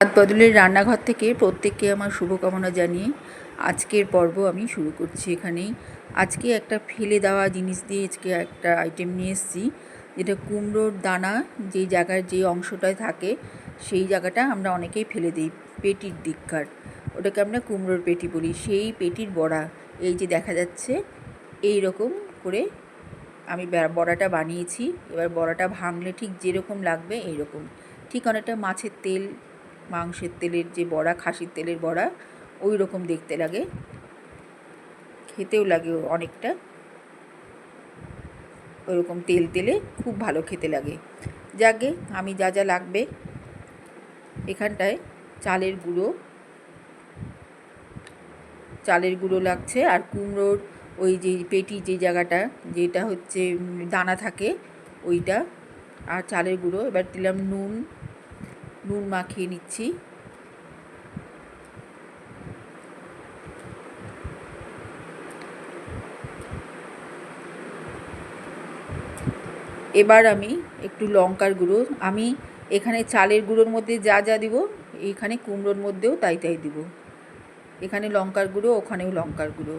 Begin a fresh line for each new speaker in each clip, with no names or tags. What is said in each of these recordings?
বদলের রান্নাঘর থেকে প্রত্যেককে আমার শুভকামনা জানিয়ে আজকের পর্ব আমি শুরু করছি এখানেই। আজকে একটা ফেলে দেওয়া জিনিস দিয়ে আজকে একটা আইটেম নিয়ে এসেছি, যেটা কুমড়োর দানা যেই জায়গার যে অংশটায় থাকে, সেই জায়গাটা আমরা অনেকেই ফেলে দিই, পেটির দিককার। ওটাকে আমরা কুমড়োর পেটি বলি, সেই পেটির বড়া। এই যে দেখা যাচ্ছে এই রকম করে আমি বড়াটা বানিয়েছি। এবার বড়াটা ভাঙলে ঠিক যেরকম লাগবে, এইরকম। ঠিক অনেকটা মাছের তেল মাংসের তেলের যে বড়া, খাসির তেলের বড়া, ওই রকম দেখতে লাগে। খেতেও লাগে অনেকটা। ওরকম তেল তেলে খুব ভালো খেতে লাগে। যাকে, আমি যা যা লাগবে, এখানটায় চালের গুঁড়ো। চালের গুঁড়ো লাগছে আর কুমড়োর ওই যে পেটি যে জায়গাটা, যেটা হচ্ছে দানা থাকে, ওইটা। আর চালের গুঁড়ো, এবার দিলাম নুন। নুন মাখিয়ে নিচ্ছি। এবার আমি একটু লঙ্কার গুঁড়ো। আমি এখানে চালের গুঁড়োর মধ্যে যা যা দিব এইখানে কুমড়োর মধ্যেও তাই তাই দিব। এখানে লঙ্কার গুঁড়ো, ওখানেও লঙ্কার গুঁড়ো।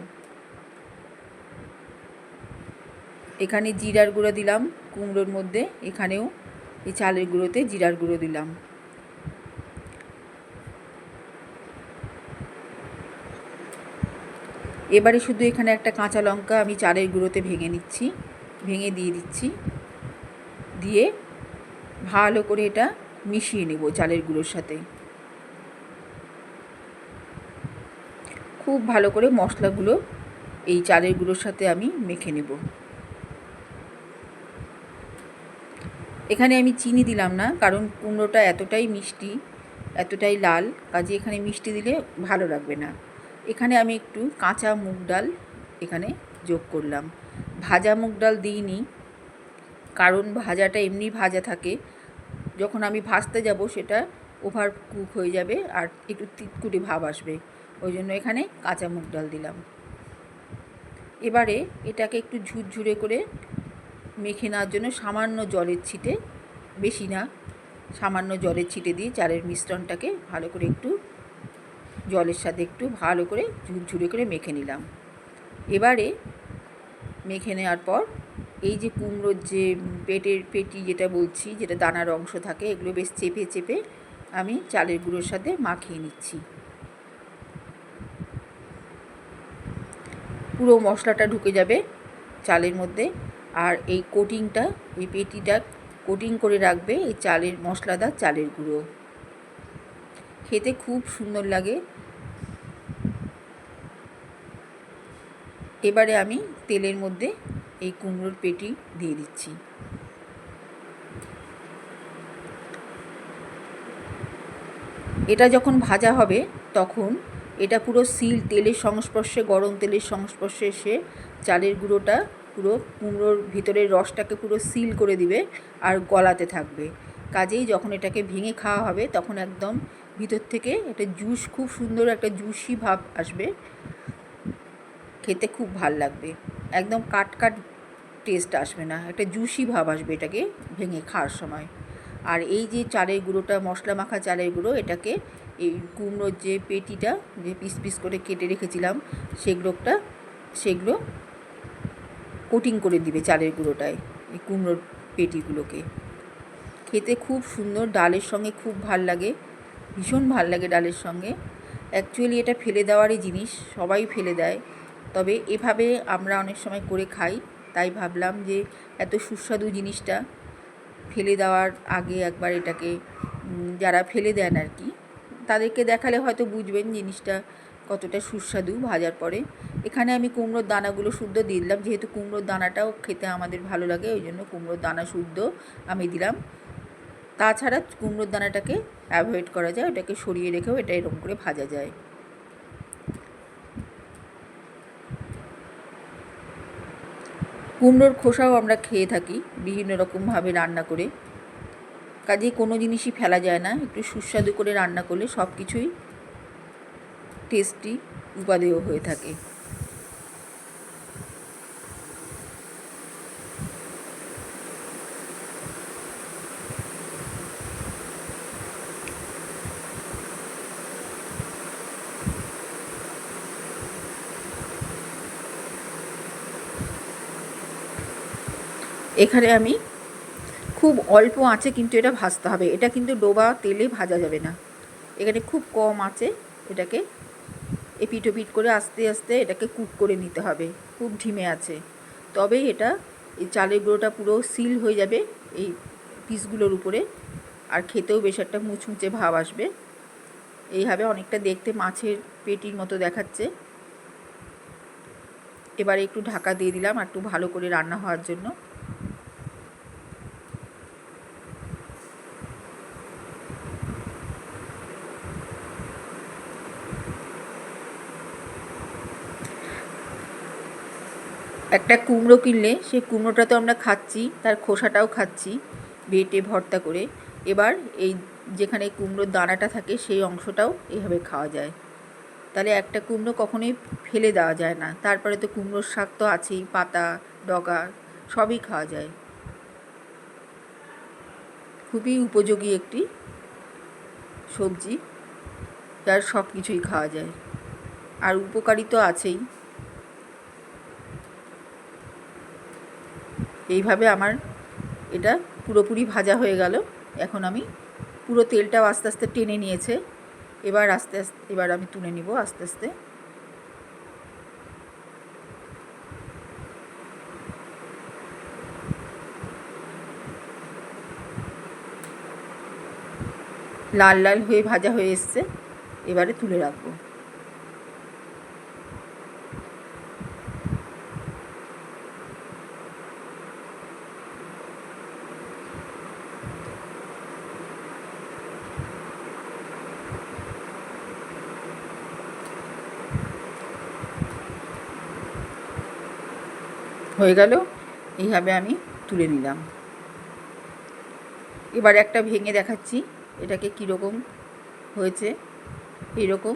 এখানে জিরার গুঁড়ো দিলাম কুমড়োর মধ্যে, এখানেও এই চালের গুঁড়োতে জিরার গুঁড়ো দিলাম। এবারে শুধু এখানে একটা কাঁচা লঙ্কা আমি চালের গুঁড়োতে ভেঙে নিচ্ছি, ভেঙে দিয়ে দিচ্ছি। দিয়ে ভালো করে এটা মিশিয়ে নেব চালের গুঁড়োর সাথে। খুব ভালো করে মশলাগুলো এই চালের গুঁড়োর সাথে আমি মেখে নেব। এখানে আমি চিনি দিলাম না, কারণ কুমড়োটা এতটাই মিষ্টি, এতটাই লাল, কাজে এখানে মিষ্টি দিলে ভালো লাগবে না। এখানে আমি একটু কাঁচা মুগ ডাল এখানে যোগ করলাম। ভাজা মুগ ডাল দিইনি, কারণ ভাজাটা এমনি ভাজা থাকে। যখন আমি ভাজতে যাব সেটা ওভার কুক হয়ে যাবে আর একটু তিতকুটে ভাব আসবে। ওই জন্য এখানে কাঁচা মুগ ডাল দিলাম। এবারে এটাকে একটু ঝুরঝুরে করে মেখে নেওয়ার জন্য সামান্য জলের ছিটে, বেশি না, সামান্য জলের ছিটে দিয়ে চালের মিশ্রণটাকে ভালো করে একটু জলের সাথে একটু ভালো করে ঝুরঝুরে করে মেখে নিলাম। এবারে মেখে নেওয়ার পর এই যে কুমড়োর যে পেটের পেটি যেটা বলছি, যেটা দানার অংশ থাকে, এগুলো বেশ চেপে চেপে আমি চালের গুঁড়োর সাথে মাখিয়ে নিচ্ছি। পুরো মশলাটা ঢুকে যাবে চালের মধ্যে আর এই কোটিংটা এই পেটিটা কোটিং করে রাখবে এই চালের মশলাদার চালের গুঁড়ো। খেতে খুব সুন্দর লাগে। এবারে আমি তেলের মধ্যে এই কুমড়োর পেটি দিয়ে দিচ্ছি। এটা যখন ভাজা হবে, তখন এটা পুরো সিল তেলের সংস্পর্শে, গরম তেলের সংস্পর্শে এসে চালের গুঁড়োটা পুরো কুমড়োর ভিতরের রসটাকে পুরো সিল করে দিবে আর গলাতে থাকবে। কাজেই যখন এটাকে ভেঙে খাওয়া হবে, তখন একদম ভিতর থেকে একটা জুস, খুব সুন্দর একটা জুসি ভাব আসবে। খেতে খুব ভালো লাগবে। একদম কাট কাট টেস্ট আসবে না, একটা জুসি ভাব আসবে এটাকে ভেঙে খাওয়ার সময়। আর এই যে চালের গুঁড়োটা, মশলা মাখা চালের গুঁড়ো, এটাকে এই কুমড়োর যে পেটিটা, যে পিস পিস করে কেটে রেখেছিলাম, সেগুলোটা, সেগুলো কোটিং করে দিবে চালের গুঁড়োটায়, এই কুমড়োর পেটিগুলোকে। খেতে খুব সুন্দর, ডালের সঙ্গে খুব ভালো লাগে, ভীষণ ভালো লাগে ডালের সঙ্গে। অ্যাকচুয়ালি এটা ফেলে দেওয়ারই জিনিস, সবাই ফেলে দেয়। তবে এভাবে আমরা অনেক সময় করে খাই। তাই ভাবলাম যে এত সুস্বাদু জিনিসটা ফেলে দেওয়ার আগে একবার এটাকে যারা ফেলে দেন আর কি, তাদেরকে দেখালে হয়তো বুঝবেন জিনিসটা কতটা সুস্বাদু ভাজার পরে। এখানে আমি কুমড়োর দানাগুলো শুদ্ধ দিয়ে দিলাম, যেহেতু কুমড়োর দানাটাও খেতে আমাদের ভালো লাগে, ওই জন্য কুমড়োর দানা শুদ্ধ আমি দিলাম। তাছাড়া কুমড়োর দানাটাকে অ্যাভয়েড করা যায়, ওটাকে সরিয়ে রেখেও এটা এরকম করে ভাজা যায়। কুমড়োর খোসাও আমরা খেয়ে থাকি, বিভিন্ন রকমভাবে রান্না করে। কাজে কোনো জিনিসই ফেলা যায় না, একটু সুস্বাদু করে রান্না করলে সব কিছুই টেস্টি, উপাদেয় হয়ে থাকে। এখানে আমি খুব অল্প আঁচে কিন্তু এটা ভাজতে হবে। এটা কিন্তু ডোবা তেলে ভাজা যাবে না। এখানে খুব কম আঁচে এটাকে এপিট ওপিট করে আস্তে আস্তে এটাকে কুক করে নিতে হবে। খুব ঢিমে আছে। তবেই এটা, এই চালের গুঁড়োটা পুরো সিল হয়ে যাবে এই পিসগুলোর উপরে। আর খেতেও বেশ একটা মুচমুচে ভাব আসবে। এইভাবে অনেকটা দেখতে মাছের পেটির মতো দেখাচ্ছে। এবারে একটু ঢাকা দিয়ে দিলাম আর একটু ভালো করে রান্না হওয়ার জন্য। একটা কুমড়ো কিনলে সেই কুমড়োটা তো আমরা খাচ্ছি, তার খোসাটাও খাচ্ছি, বেটে ভর্তা করে। এবার এই যেখানে কুমড়োর দানাটা থাকে সেই অংশটাও এইভাবে খাওয়া যায়। তাহলে একটা কুমড়ো কখনোই ফেলে দেওয়া যায় না। তারপরে তো কুমড়োর শাক তো আছেই, পাতা, ডগা, সবই খাওয়া যায়। খুবই উপযোগী একটি সবজি, যার সব কিছুই খাওয়া যায়। আর উপকারী তো আছেই। এইভাবে আমার এটা পুরোপুরি ভাজা হয়ে গেল। এখন আমি পুরো তেলটাও আস্তে আস্তে টেনে নিয়েছে। এবার আস্তে আস্তে, এবার আমি তুলে নিব আস্তে আস্তে। লাল লাল হয়ে ভাজা হয়ে এসছে। এবারে তুলে রাখব। হয়ে গেল, এইভাবে আমি তুলে নিলাম। এবার একটা ভেঙে দেখাচ্ছি, এটাকে কীরকম হয়েছে। এইরকম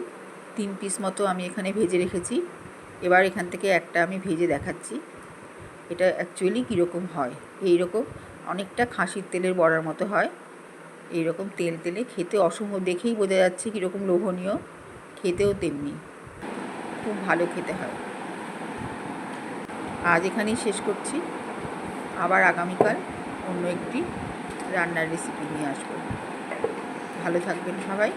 তিন পিস মতো আমি এখানে ভেজে রেখেছি। এবার এখান থেকে একটা আমি ভেজে দেখাচ্ছি, এটা অ্যাকচুয়ালি কীরকম হয়। এই রকম অনেকটা খাসির তেলের বড়ার মতো হয়। এই রকম তেল তেলে খেতে অসম্ভব, দেখেই বোঝা যাচ্ছে কীরকম লোভনীয়। খেতেও তেমনি, খুব ভালো খেতে হয়। আজ এখানেই শেষ করছি। আবার আগামীকাল অন্য একটি রান্নার রেসিপি নিয়ে আসব। ভালো থাকবেন সবাই।